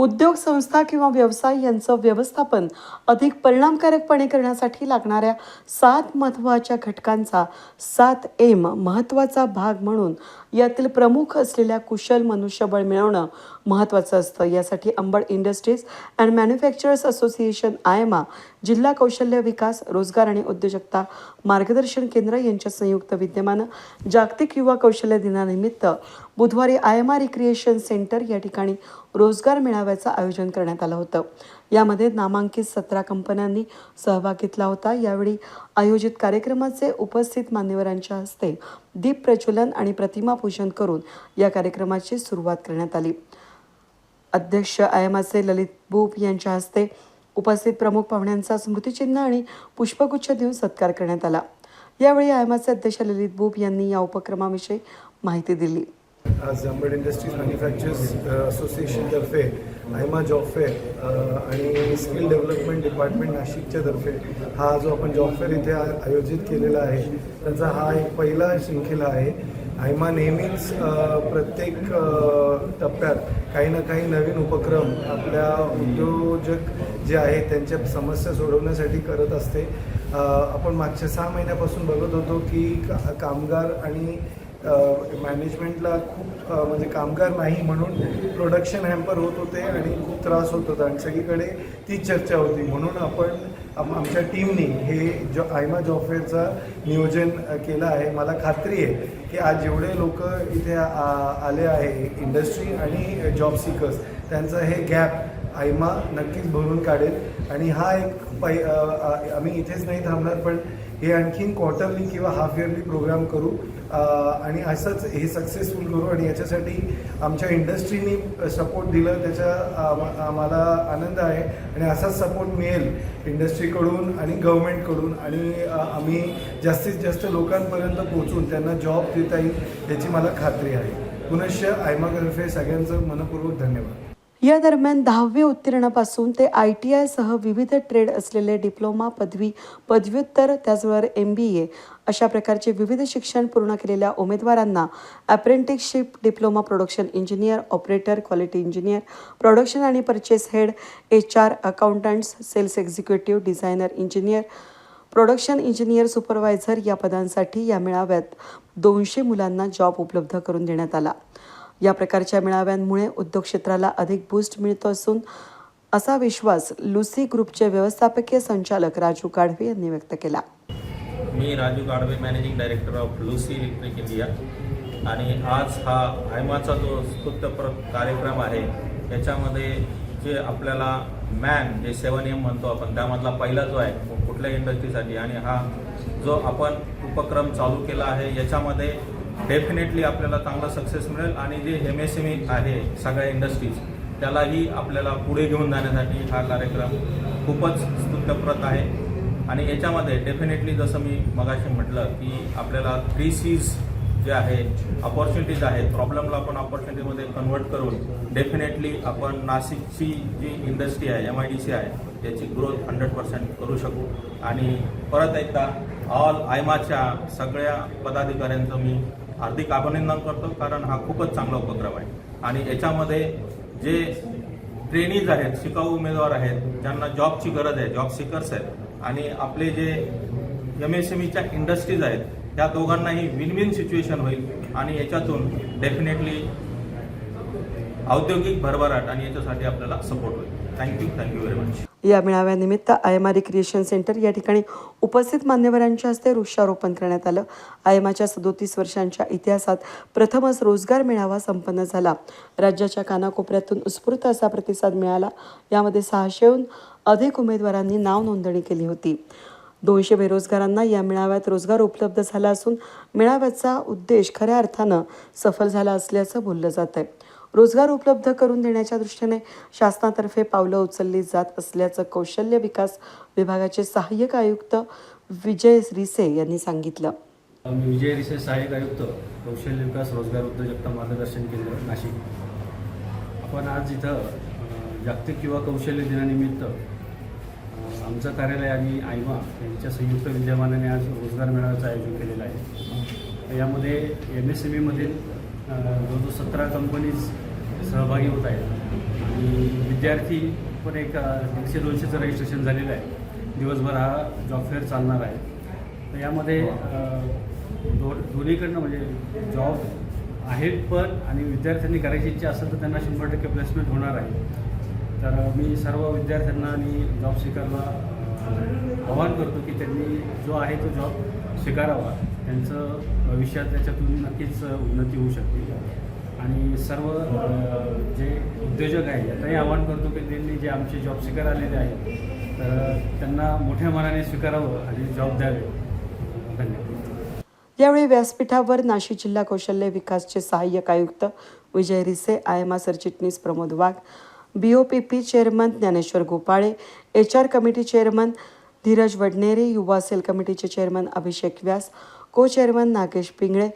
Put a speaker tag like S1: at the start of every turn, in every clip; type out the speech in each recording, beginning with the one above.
S1: उद्योग संस्था किंवा व्यवसाय यांचं व्यवस्थापन अधिक परिणामकारकपणे करण्यासाठी लागणाऱ्या सात महत्त्वाच्या घटकांचा सात एम महत्त्वाचा भाग म्हणून यातील प्रमुख असलेल्या कुशल मनुष्यबळ मिळवणं महत्त्वाचं असतं. यासाठी Ambad industries and manufacturers association AIMA जिल्हा कौशल्य विकास रोजगार आणि उद्योजकता मार्गदर्शन केंद्र यांच्या संयुक्त विद्यमानं जागतिक युवा कौशल्य दिनानिमित्त बुधवारी आयमा रिक्रिएशन सेंटर या ठिकाणी रोजगार मेळाव्याचं आयोजन करण्यात आलं होतं. यामध्ये नामांकित सतरा कंपन्यांनी सहभाग घेतला होता. यावेळी आयोजित कार्यक्रमाचे उपस्थित मान्यवरांच्या हस्ते दीप प्रज्वलन आणि प्रतिमा पूजन करून या कार्यक्रमाची सुरुवात करण्यात आली. अध्यक्ष आयमाचे ललित बुप यांच्या हस्ते उपस्थित प्रमुख पाहुण्यांचा स्मृतिचिन्ह आणि पुष्पगुच्छ देऊन सत्कार करण्यात आला. यावेळी आयमाचे अध्यक्ष ललित बुप यांनी या उपक्रमाविषयी माहिती दिली.
S2: आज इंडस्ट्रीज मॅन्युफॅक्चर्स असोसिएशनतर्फे आयमा जॉब फेअर आणि स्किल डेव्हलपमेंट डिपार्टमेंट नाशिकच्या तर्फे हा जो आपण जॉब फेअर इथे आयोजित केलेला आहे त्याचा हा एक पहिला शृंखला आहे. आयमा नेहमीच प्रत्येक टप्प्यात काही ना काही नवीन उपक्रम आपल्या उद्योजक जे आहेत त्यांच्या समस्या सोडवण्यासाठी करत असते. आपण मागच्या सहा महिन्यापासून बघत होतो की का- कामगार आणि मॅनेजमेंटला खूप म्हणजे कामगार नाही म्हणून प्रोडक्शन हॅम्पर होत होते आणि खूप त्रास होत होता. आणि सगळीकडे तीच चर्चा होती. म्हणून आपण आमच्या टीमनी हे जॉ आयमा जॉब फेअरचा नियोजन केलं आहे. मला खात्री आहे की आज जेवढे लोक इथे आ- आले आहे. इंडस्ट्री आणि जॉब सिकर्स त्यांचं हे गॅप आयमा नक्कीच भरून काढेल. आणि हा एक पै आम्ही इथेच नाही थांबणार पण हे आणखीन क्वार्टरली किंवा हाफ इयरली प्रोग्राम करू. आणि असंच हे सक्सेसफुल करू आणि याच्यासाठी आमच्या इंडस्ट्रीनी सपोर्ट दिलं त्याचा आम्हाला आनंद आहे. आणि असाच सपोर्ट मिळेल इंडस्ट्रीकडून आणि गव्हर्मेंटकडून आणि आम्ही जास्तीत जास्त लोकांपर्यंत पोहोचून त्यांना जॉब देता येईल याची मला खात्री आहे. पुनश्च आयमातर्फे सगळ्यांचं मनपूर्वक धन्यवाद.
S1: या दरम्यान दहावी उत्तीर्णापासून ते आय टी आयसह विविध ट्रेड असलेले डिप्लोमा पदवी पदव्युत्तर त्याचबरोबर एम बी ए अशा प्रकारचे विविध शिक्षण पूर्ण केलेल्या उमेदवारांना apprenticeship diploma production engineer operator quality engineer production आणि purchase head H R accountants sales executive designer engineer production engineer supervisor या पदांसाठी या मेळाव्यात दोनशे मुलांना जॉब उपलब्ध करून देण्यात आला. या प्रकारच्या मेळाव्यांमुळे उद्योग क्षेत्राला अधिक बूस्ट मिळतो असून असा विश्वास लुसी ग्रुपचे व्यवस्थापकीय संचालक राजू गाढवे यांनी व्यक्त केला.
S3: मी Raju Gadave managing director of Lucy electric India आणि आज हा आयमाचा जो स्तुत्यपर कार्यक्रम आहे याच्यामध्ये जे आपल्याला मॅन जे सेवन एम म्हणतो आपण त्यामधला पहिला जो आहे कुठल्या इंडस्ट्रीसाठी आणि हा जो आपण उपक्रम चालू केला आहे याच्यामध्ये डेफिनेटली आपल्याला चांगला सक्सेस मिळेल आणि जे एम एस एम ई आहे सगळ्या इंडस्ट्रीज त्यालाही आपल्याला पुढे घेऊन जाण्यासाठी हा कार्यक्रम खूपच स्तुत्यप्रत आहे. आणि याच्यामध्ये डेफिनेटली जसं मी मगाशी म्हटलं की आपल्याला थ्री सीज जे आहे अपॉर्च्युनिटीज आहेत प्रॉब्लेमला आपण ऑपॉर्च्युनिटीमध्ये कन्वर्ट करून डेफिनेटली आपण नाशिकची जी इंडस्ट्री आहे एम आय डी सी आहे याची ग्रोथ हंड्रेड पर्सेंट करू शकू. आणि परत एकदा ऑल आयमाच्या सगळ्या पदाधिकाऱ्यांचं मी हार्दिक अभिनंदन करतो कारण हा खूपच चांगला उपक्रम आहे. आणि याच्यामध्ये जे ट्रेनीज आहेत शिकाऊ उमेदवार आहेत ज्यांना जॉबची गरज आहे जॉब सिकर्स आहेत आणि आपले जे एम एस एम ईच्या इंडस्ट्रीज आहेत त्या दोघांनाही विन विन सिच्युएशन होईल. आणि याच्यातून डेफिनेटली औद्योगिक भरभराट आणि याच्यासाठी आपल्याला सपोर्ट होईल. थँक्यू थँक्यू व्हेरी मच
S1: या मेळाव्यानिमित्त आयमारी रिक्रिएशन सेंटर या ठिकाणी उपस्थित मान्यवरांच्या हस्ते वृक्षारोपण करण्यात आलं. आयमाच्या सदोतीस वर्षांच्या इतिहासात प्रथमच रोजगार मेळावा संपन्न झाला. राज्याच्या कानाकोपऱ्यातून उत्स्फूर्त असा प्रतिसाद मिळाला. यामध्ये सहाशेहून अधिक उमेदवारांनी नाव नोंदणी केली होती. दोनशे बेरोजगारांना या मेळाव्यात रोजगार उपलब्ध झाला असून मेळाव्याचा उद्देश खऱ्या अर्थानं सफल झाला असल्याचं बोललं जात आहे रोजगार उपलब्ध करून देण्याच्या दृष्टीने शासनातर्फे पावलं उचलली जात असल्याचं कौशल्य विकास विभागाचे सहाय्यक आयुक्त विजय रिसे यांनी सांगितलं.
S4: मी विजय रिसे सहाय्यक आयुक्त कौशल्य विकास रोजगार उद्योजकता मार्गदर्शन केंद्र नाशिक. आपण आज इथं जागतिक युवा कौशल्य दिनानिमित्त आमचं कार्यालय आणि आयमा यांच्या संयुक्त विद्यमानाने आज रोजगार मेळाव्याचं आयोजन केलेलं आहे. यामध्ये एम एस एम ईमधील जवळजवळ सतरा कंपनीज सहभागी होत आहेत. आणि विद्यार्थी पण एक दीडशे दोनशेचं रजिस्ट्रेशन झालेलं आहे. दिवसभर हा जॉब फेअर चालणार आहे. तर यामध्ये अ, दो दोन्हीकडनं म्हणजे जॉब आहेत पण आणि विद्यार्थ्यांनी करायची इच्छा असेल तर त्यांना शंभर टक्के प्लेसमेंट होणार आहे. तर मी सर्व विद्यार्थ्यांना आणि जॉब स्वीकारला आवाहन करतो की त्यांनी जो आहे तो जॉब स्वीकारावा. त्यांचं भविष्यात त्याच्यातून नक्कीच उन्नती होऊ शकते. आणि सर्व जे उद्योजक आहेत त्यांनाही आवाहन करतो की त्यांनी जे आमचे जॉब स्वीकार आलेले आहेत तर त्यांना मोठ्या मनाने स्वीकारावं आणि जॉब द्यावे. धन्यवाद.
S1: यावेळी व्यासपीठावर नाशिक जिल्हा कौशल्य विकासचे सहाय्यक आयुक्त Vijay Rise I M AIMA सरचिटणीस Pramod Wagh B O P P chairman Dnyaneshwar Gopale H R committee chairman Dhiraj Wadnere युवा सेल कमिटीचे चेअरमन अभिषेक व्यास को चेअरमन नागेश पिंगळे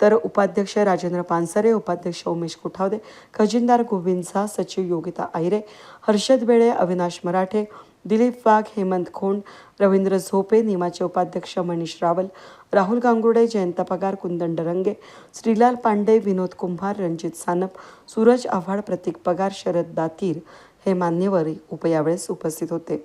S1: तर उपाध्यक्ष राजेंद्र पानसरे उपाध्यक्ष उमेश कुठावदे खजिनदार गोविंद झा सचिव योगिता आयरे हर्षद बेळे अविनाश मराठे दिलीप वाघ हेमंत खोंड रवींद्र झोपे निमाचे उपाध्यक्ष मनीष रावल राहुल गांगुर्डे जयंत पगार कुंदन डरंगे श्रीलाल पांडे विनोद कुंभार रणजित सानप सूरज आव्हाड प्रतीक पगार शरद दातीर हे मान्यवर यावेळेस उपस्थित होते.